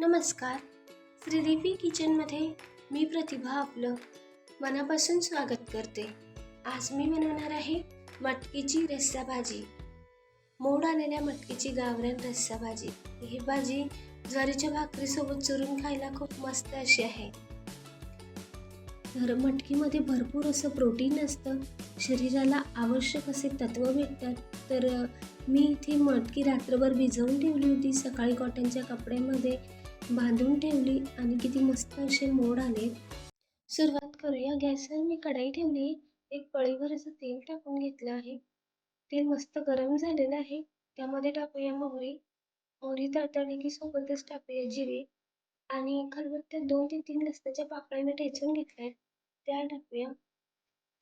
नमस्कार. श्रीदेवी किचनमध्ये मी प्रतिभा आपलं मनापासून स्वागत करते. आज मी बनवणार आहे मटकीची रस्सा भाजी. मोड आलेल्या मटकीची गावरान रस्सा भाजी. ही भाजी ज्वारीच्या भाकरीसोबत चुरून खायला खूप मस्त अशी आहे. तर मटकीमध्ये भरपूर असं प्रोटीन असतं. शरीराला आवश्यक असे तत्व भेटतात. तर मी इथे मटकी रात्रभर भिजवून ठेवली होती सकाळी कॉटनच्या कपड्यामध्ये. बांधून ठेवली आणि किती मस्त असे मोड आले. सुरुवात करूया. गॅसवर मी कढाई ठेवली. एक पळीभर असं तेल टाकून घेतलं आहे. तेल मस्त गरम झालेलं आहे. त्यामध्ये टाकूया मोहरी. मोहरी तळतळली की सोबतच टाकूया जिरे. आणि खलबत्त्यात दोन ते तीन लसणाच्या पाकळ्याने ठेचून घेतल्या आहेत. त्या टाकूया.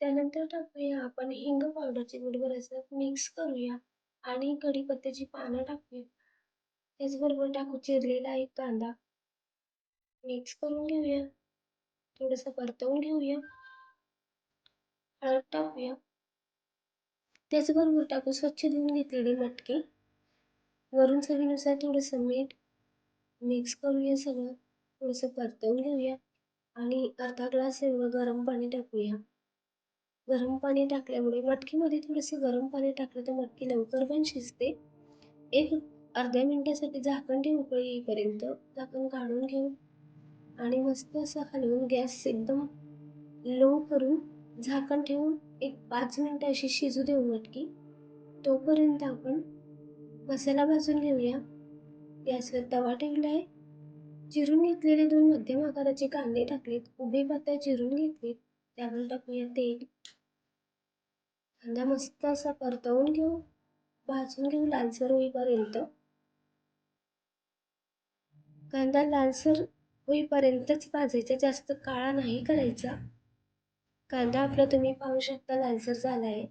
त्यानंतर टाकूया आपण हिंग पावडरची गुडभर असं मिक्स करूया. आणि कढीपत्त्याची पानं टाकूया. त्याचबरोबर टाकू चिरलेला एक कांदा. मिक्स करून घेऊया. थोडंसं परतवून घेऊया. हळद टाकूया. त्याचबरोबर टाकू स्वच्छ धुवून घेतलेली मटकी. वरून चवीनुसार थोडंसं मीठ मिक्स करूया सगळं. थोडंसं परतवून घेऊया. आणि अर्धा ग्लास एवढं गरम पाणी टाकूया. गरम पाणी टाकल्यामुळे मटकीमध्ये थोडंसं गरम पाणी टाकलं तर मटकी लवकर पण शिजते. एक अर्ध्या मिनटासाठी झाकण ठेवू उकळी येईपर्यंत झाकण काढून घेऊ. आणि मस्त असं हलवून गॅस एकदम लो करून झाकण ठेवून एक पाच मिनटं अशी शिजू देऊ मटकी. तोपर्यंत आपण मसाला भाजून घेऊया. गॅसवर तवा ठेवला आहे. चिरून घेतलेले दोन मध्यम आकाराचे कांदे टाकलेत. उभे पातळ चिरून घेतलेत. त्यावर टाकूया तेल. कांदा मस्त असा परतवून घेऊ. भाजून घेऊ लालसर होईपर्यंत. कांदा लालसर होईपर्यंतच भाजायचा. जास्त काळा नाही करायचा. कांदा आपला तुम्ही पाहू शकता लालसर झाला आहे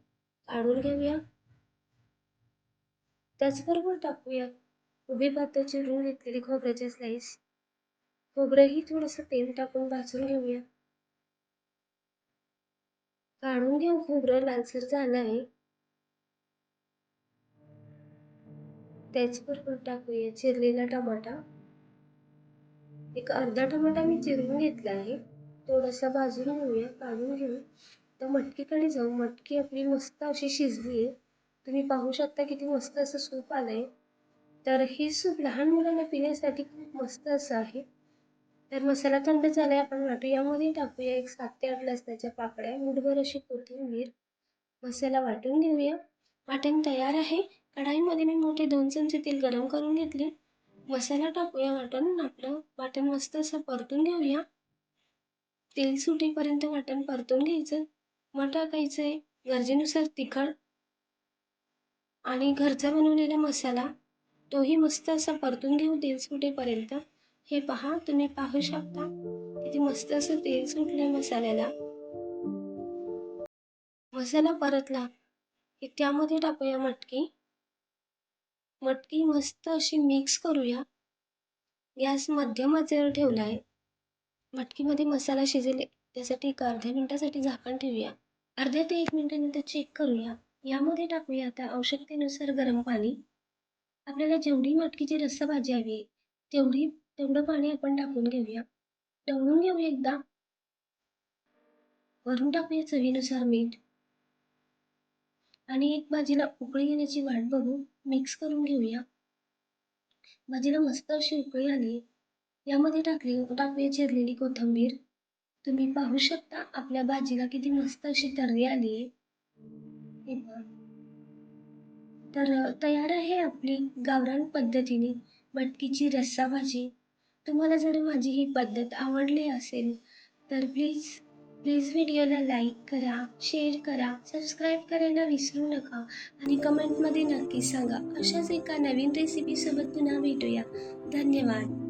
काढून घेऊया. त्याचबरोबर टाकूया. उभी पातळ चिरून घेतलेली खोबऱ्याचे स्लाईस खोबरंही थोडंसं तेल टाकून भाजून घेऊया. काढून घेऊ खोबरं लालसर झालं आहे त्याचबरोबर टाकूया चिरलेला टमाटा. एक अर्धा टमाटा मी चिरून घेतला आहे. थोडासा भाजून घेऊया काढून घेऊ. तर मटकीकडे जाऊ. मटकी आपली मस्त अशी शिजली आहे. तुम्ही पाहू शकता किती मस्त असं सूप आलं आहे तर ही सूप लहान मुलांना पिण्यासाठी खूप मस्त असं आहे. तर मसाला थंड आहे आपण वाटू यामध्ये टाकूया एक सात ते आठ लसणाच्या पाकळ्या मुठभर अशी कोथिंबीर. मसाला वाटून घेऊया. वाटण तयार आहे. कढाईमध्ये मी मोठे दोन चमचे तेल गरम करून घेतले. मसाला टाकूया वाटण. आपलं वाटण मस्त असं परतून घेऊया. तेल सुटेपर्यंत वाटण परतून घ्यायचं. मग टाकायचं आहे गरजेनुसार तिखट आणि घरचा बनवलेला मसाला तोही मस्त असा परतून घेऊ तेल सुटेपर्यंत. हे पहा तुम्ही पाहू शकता किती मस्त असं तेल सुटलंय मसाल्याला. मसाला परतला की त्यामध्ये टाकूया मटकी. मटकी मस्त अशी मिक्स करूया. गॅस मध्यम आचेवर ठेवला आहे मटकीमध्ये मसाला शिजेल त्यासाठी एक अर्ध्या मिनिटासाठी झाकण ठेवूया. अर्ध्या ते एक मिनिटानंतर चेक करूया. यामध्ये टाकूया आता आवश्यकतेनुसार गरम पाणी. आपल्याला जेवढी मटकीची रस्सा भाजी हवी आहे तेवढी तेवढं पाणी आपण टाकून घेऊया. टवळून घेऊया एकदा. वरून टाकूया चवीनुसार मीठ. आणि एक भाजीला उकळी येण्याची वाट बघू. मिक्स करून घेऊया. भाजीला मस्त अशी उकळी आली. यामध्ये टाकली टाकूया चिरलेली कोथिंबीर. तुम्ही पाहू शकता आपल्या भाजीला किती मस्त अशी तर्री आली. आहे तर तयार आहे आपली गावरान पद्धतीने मटकीची रस्सा भाजी. तुम्हाला जर माझी ही पद्धत आवडली असेल तर प्लीज प्लीज व्हिडिओला लाईक करा शेअर करा सबस्क्राईब करायला विसरू नका आणि कमेंटमध्ये नक्की सांगा अशाच एका नवीन रेसिपीसोबत पुन्हा भेटूया. धन्यवाद.